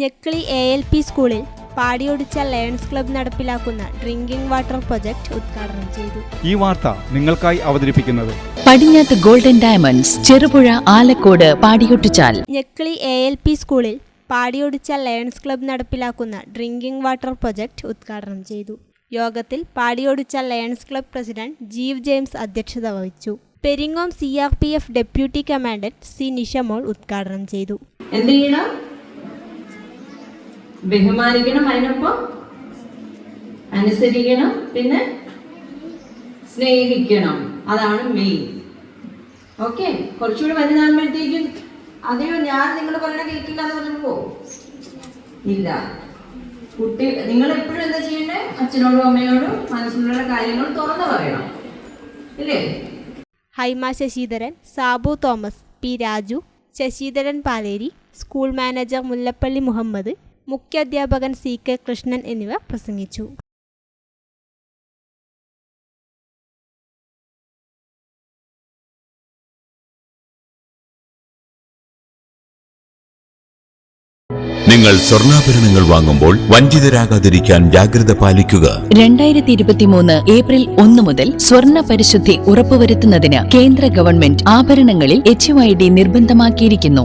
ഞെക്കിളി A L P സ്കൂളിൽ പാടിയൊടിച്ച lions club നടപ്പിലാക്കുന്ന drinking water project ഉദ്ഘാടനം ചെയ്തു. ഈ വാർത്ത നിങ്ങൾക്കായി അവതരിപ്പിക്കുന്നത് പടിഞ്ഞാത്ത് golden diamonds Cherupuzha Alakode Padiyottichal. Njekkili A L P സ്കൂളിൽ പാടിയൊടിച്ച ലയൺസ് ക്ലബ് നടപ്പിലാക്കുന്ന ഡ്രിങ്കിംഗ് വാട്ടർ പ്രൊജക്ട് ഉദ്ഘാടനം ചെയ്തു. യോഗത്തിൽ പാടിയൊടിച്ച Lions Club president Jeev James അധ്യക്ഷത വഹിച്ചു. Peringome C R P F deputy commandant C Nishamol ഉദ്ഘാടനം ചെയ്തു. എന്ത് ചെയ്യണം? ബഹുമാനിക്കണം അതിനൊപ്പം അനുസരിക്കണം പിന്നെ സ്നേഹിക്കണം. അതാണ് മെയിൻ ഓക്കെ കുറച്ചുകൂടി വലുതാകുമ്പോഴത്തേക്കും അതെയോ ഞാൻ നിങ്ങൾ പറയണ കേൾക്കില്ല എന്ന് പറഞ്ഞു ഇല്ല. കുട്ടി നിങ്ങൾ എപ്പോഴും എന്താ ചെയ്യണ്ടേ? അച്ഛനോടും അമ്മയോടും മനസ്സിലുള്ള കാര്യങ്ങൾ തുറന്നു പറയണം. ഇല്ലേ? Haima Sasidharan Sabu Thomas P Raju Sasidharan Paleri school manager Mullappally Muhammad മുഖ്യാധ്യാപകൻ C K Krishnan എന്നിവർ പ്രസംഗിച്ചു നിങ്ങൾ സ്വർണാഭരണങ്ങൾ വാങ്ങുമ്പോൾ വഞ്ചിതരാകാതിരിക്കാൻ ജാഗ്രത പാലിക്കുക. രണ്ടായിരത്തി ഇരുപത്തിമൂന്ന് ഏപ്രിൽ ഒന്ന് മുതൽ സ്വർണ പരിശുദ്ധി ഉറപ്പുവരുത്തുന്നതിന് കേന്ദ്ര ഗവൺമെന്റ് ആഭരണങ്ങളിൽ എച്ച് ഐ ഡി നിർബന്ധമാക്കിയിരിക്കുന്നു.